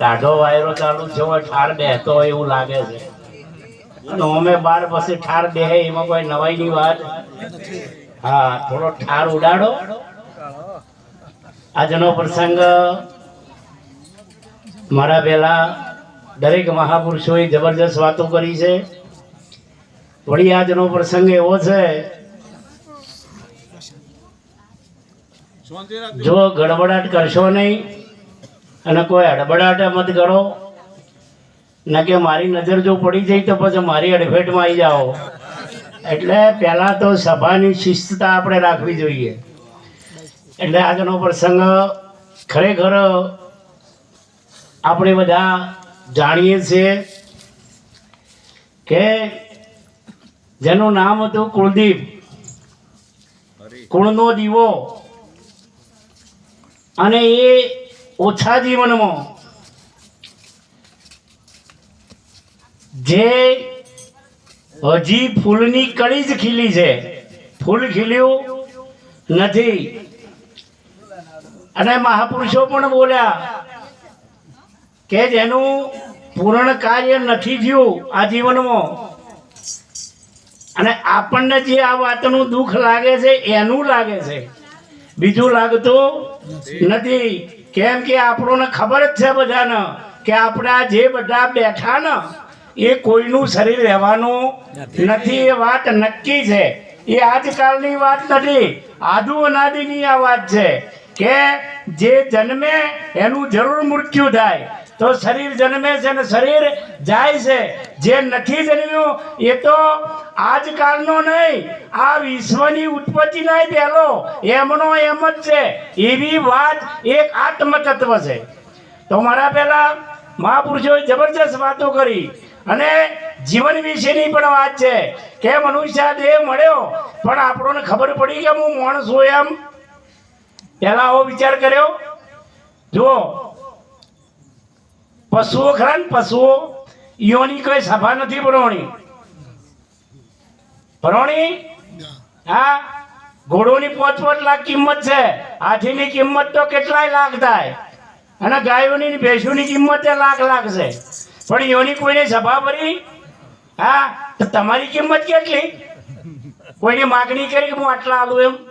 ટાઢો વાયરો ચાલુ છે હોય, ઠાર બેહતો હોય એવું લાગે છે. અને અમે બાર પછી ઠાર બેહે, એમાં કોઈ નવાઈની વાત? હા, થોડો ઠાર ઉડાડો. આજનો પ્રસંગ, મારા પહેલા દરેક મહાપુરુષોએ જબરજસ્ત વાતો કરી છે. વળી આજનો પ્રસંગ એવો છે, જો ગડબડાટ કરશો નહીં અને કોઈ હડબડાટ મત કરો. ના કે મારી નજર જો પડી જાય તો પછી મારી અડફેટમાં આવી જાઓ. એટલે પહેલાં તો સભાની શિસ્તતા આપણે રાખવી જોઈએ. એટલે આજનો પ્રસંગ ખરેખર આપણે બધા જાણીએ છીએ કે જેનું નામ હતું કુળદીપ. કુળનો દીવો. અને એ ઓછા જીવનમાં. જે હજી ફૂલની કળી જ ખીલી છે. ફૂલ ખીલ્યું નથી. અને મહાપુરુષો પણ બોલ્યા કે જેનું પૂર્ણ કાર્ય નથી થયું આ જીવનમાં. અને આપણને જે આ વાતનું દુઃખ લાગે છે, એનું લાગે છે. બીજું લાગતું નથી. કેમ કે આપણને ખબર જ છે બધાને કે આપણા જે બધા બેઠા ને એ કોઈનું શરીર રહેવાનું નથી. એ વાત નક્કી છે. એ આજકાલની વાત નથી. આદુ અનાદિની આ વાત છે કે જે જન્મે એનું જરૂર મૃત્યુ થાય. તો શરીર જન્મે છે ને શરીર જાય છે. જે નથી જન્મ્યું, એ તો આજકાલનો નહીં, આ વિશ્વની ઉત્પત્તિ નહીં પહેલો. એમનો એમ જ છે. એવી વાત એક આત્મતત્વ છે. તો મારા પહેલા મહાપુરુષોએ જબરજસ્ત વાતો કરી. અને જીવન વિશેની પણ વાત છે કે મનુષ્ય દેહ મળ્યો, પણ આપણને ખબર પડી કે હું મોણ છું એમ. પહેલા આવો વિચાર કર્યો. જુઓ પશુઓ ખરા ને પશુઓ યોની કોઈ સભા નથી ભરવાની. ભરવાની? હા. ઘોડોની પોચ પોચ લાખ કિંમત છે. હાથીની કિંમત તો કેટલાય લાખ થાય. અને ગાયોની ભેંસોની કિંમત લાખ લાખ છે. પણ યોની કોઈને સભા ભરી? હા. તમારી કિંમત કેટલી? કોઈને માગણી કરી કે હું આટલા આલું એમ?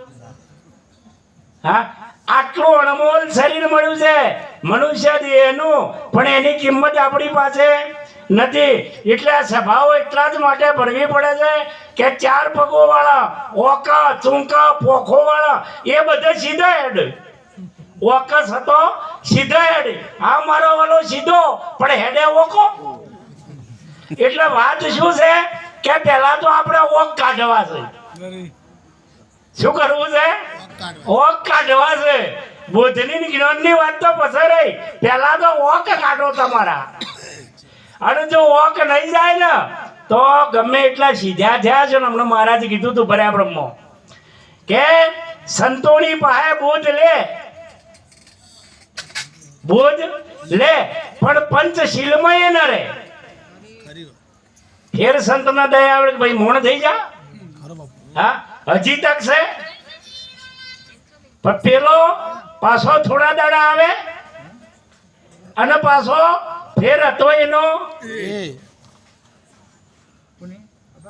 હા? આટલું અણમોલ શરીર મળ્યું છે. મનુષ્ય દેહનું પણ એની કિંમત આપણી પાસે નથી. એટલે આ સભાઓ એટલા જ માટે ભરવી પડે છે કે ચાર પગો વાળા ઓકા, ચૂંકા પોખો વાળા એ બધા સીધા હેડ. ઓકસ હતો, સીધા હેડ. આ મારો વાલો સીધો, પણ હેડે ઓકો. એટલે વાત શું છે? કે પહેલા તો આપણે ઓક કાઢવા છે. શું કરવું છે? ઓક કાઢવા છે. બુદ્ધની ને જ્ઞાનની વાત તો પછી રહી. પહેલા તો ઓક કાઢો તમારા. અને જો ઓક નહીં જાય ને તો ગમે એટલા સીધા થયા છે ને હમણાં મહારાજે કીધું તું ભર્યા બ્રહ્મો કે સંતોની પાસે બોધ લે. બોધ લે પણ પંચશીલમાં એ ન રહે. ફેર સંત ના દયા આવડે કે ભાઈ મોણ થઈ જા. હા? હજી તક છે? પણ પેલો પાછો થોડા દાડા આવે અને પાછો ફેર હતો એનો.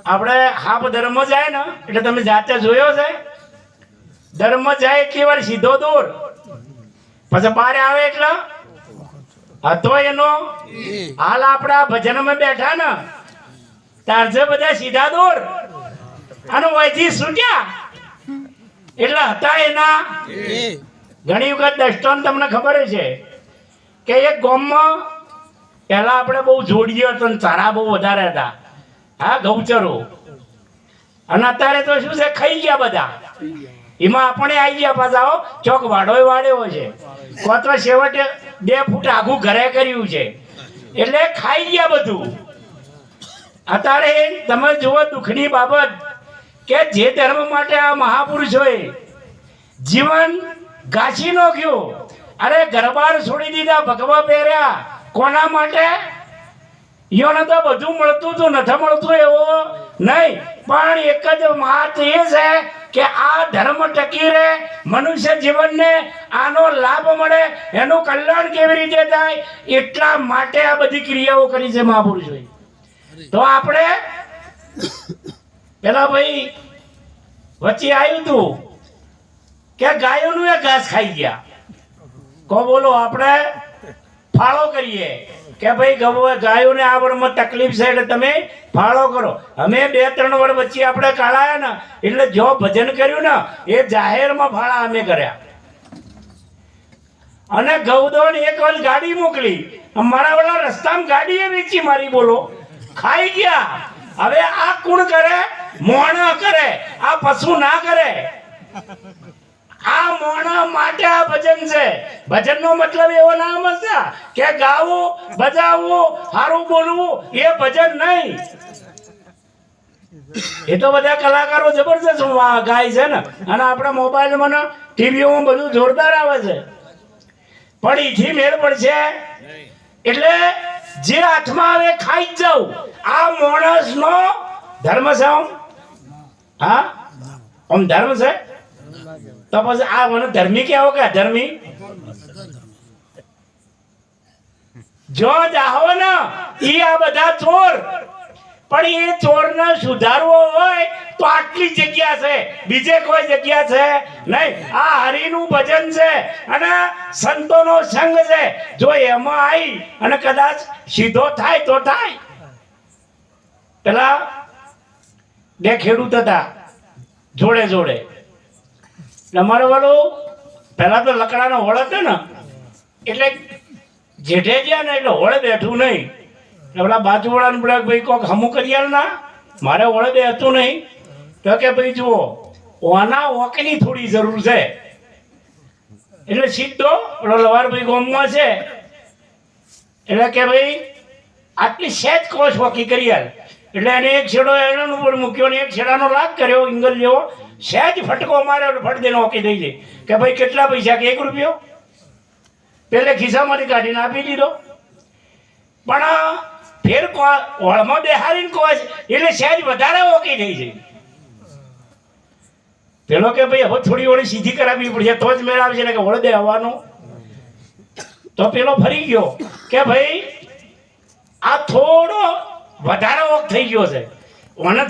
આપણે હાપ ધર્મ જાય ને, એટલે તમે જાતે જોયો છે. ધર્મ જાય એટલી વાર સીધો દૂર. પછી બહાર આવે એટલે? હતો એનો. હાલ આપણા ભજનમાં બેઠા ને તારજે બધા સીધા દૂર. અને વયથી છૂટ્યા એટલે હતા એના ઘણી વખત દસ્ટોન તમને ખબર છે કે એક ગામમાં પહેલા આપણે બહુ જોડીએ હતો ચારા બહુ વધારે હતા. હા ગૌચરો. અને અત્યારે તો શું છે ખાઈ ગયા બધા. એમાં આપણે આવી ગયા પાછા ચોક વાડોય વાડ્યો છે. કો તો છેવટે બે ફૂટ આઘું ઘરે કર્યું છે. એટલે ખાઈ ગયા બધું. અત્યારે તમે જુઓ દુઃખની બાબત. કે જે ધર્મ માટે આ મહાપુરુષોએ જીવન ગાછી નાખ્યું, અરે ગરબાર છોડી દીધા, ભગવા પહેર્યા, કોના માટે? યોને તો બધું મળતું હતું, નથી મળતું એવો નહીં, પણ એક જ વાત એ છે કે આ ધર્મ ટકી રહે, મનુષ્ય જીવનને આનો લાભ મળે, એનું કલ્યાણ કેવી રીતે થાય, એટલા માટે આ બધી ક્રિયાઓ કરી છે મહાપુરુષોએ. તો આપણે પેલા ભાઈ, વચ્ચે આવ્યું હતું કે ગાયોનું એ ઘાસ ખાઈ ગયા? કો બોલો, આપણે ફાળો કરીએ. કે ભાઈ ગાયોને આ વર્ષમાં તકલીફ છે એટલે તમે ફાળો કરો. અમે બે, ત્રણ વર્ષ વચ્ચે આપણે કાળાયા ને, એટલે જો ભજન કર્યું ને, એ જાહેરમાં ફાળા અમે કર્યા. અને ગૌદોન એક વાર ગાડી મોકલી. મારા વાળા રસ્તામાં ગાડીએ વેચી મારી, બોલો. ખાઈ ગયા. હવે આ કુણ કરે? મોણ કરે, આ પશુ ના કરે. આ મોણા માટે આ ભજન છે. ભજનનો મતલબ એવો ના સમજતા કે ગાવું, બજાવવું સારું બોલવું, એ ભજન નહીં. એ તો બધા કલાકારો જબરજસ્ત ગાય છે ને, અને આપણા મોબાઈલમાં ને ટીવીઓમાં બધું જોરદાર આવે છે. પણ ઈથી મેળ પડશે. એટલે જે હાથમાં આવે ખાઈ જ જાવ આ માણસનો ધર્મ આમ? હા? ધર્મ છે? તો પછી આ મને ધર્મી કેવો કે ધર્મી જો જાહો ને એ આ બધા ચોર. પણ એ ચોરને સુધારવો હોય તો આટલી જગ્યા છે. બીજે કોઈ જગ્યા છે? નહીં. આ હરિનું ભજન છે અને સંતોનો સંગ છે. જો એમાં આવી અને કદાચ સીધો થાય તો થાય. પેલા બે ખેડૂત હતા. જોડે જોડે. અમારે વાળો પહેલા તો લકડાનો હોળ હતો ને, એટલે જેઠે ગયા ને એટલે હોળે બેઠું નહીં. એટલે પેલા બાજુવાળાને કે ભાઈ કોક હમું કરી ના, મારે હોળે હતું નહીં. તો કે ભાઈ જુઓ, ઓના ઓકની થોડી જરૂર છે. એટલે સીધો પેલો લવારભાઈ ગોમમાં છે. એટલે કે ભાઈ, આટલી સહેજ કોશ વકી કરી આલ. એટલે એને એક છેડો એના ઉપર મૂક્યો ને એક છેડાનો લાગ કર્યો, ઇંગલ જેવો. સહેજ ફટકો માર્યો એટલે ફટ દેનો ઓકે દઈ દે કે ભાઈ કેટલા પૈસા કે એક રૂપિયો? પેલે ખિસ્સામાંથી કાઢીને આપી દીધો. પણ ફેર હોળમાં બેહારીને કોશ એટલે સહેજ વધારે ઓકી થઈ જાય પેલો કે ભાઈ, હવે થોડી ઓળી સીધી કરાવવી પડશે, તો જ મેળ આવશે, ને કે વળદે આવવાનું. તો પેલો ફરી ગયો કે ભાઈ, આ થોડો વધારે વખત થઈ ગયો છે. મને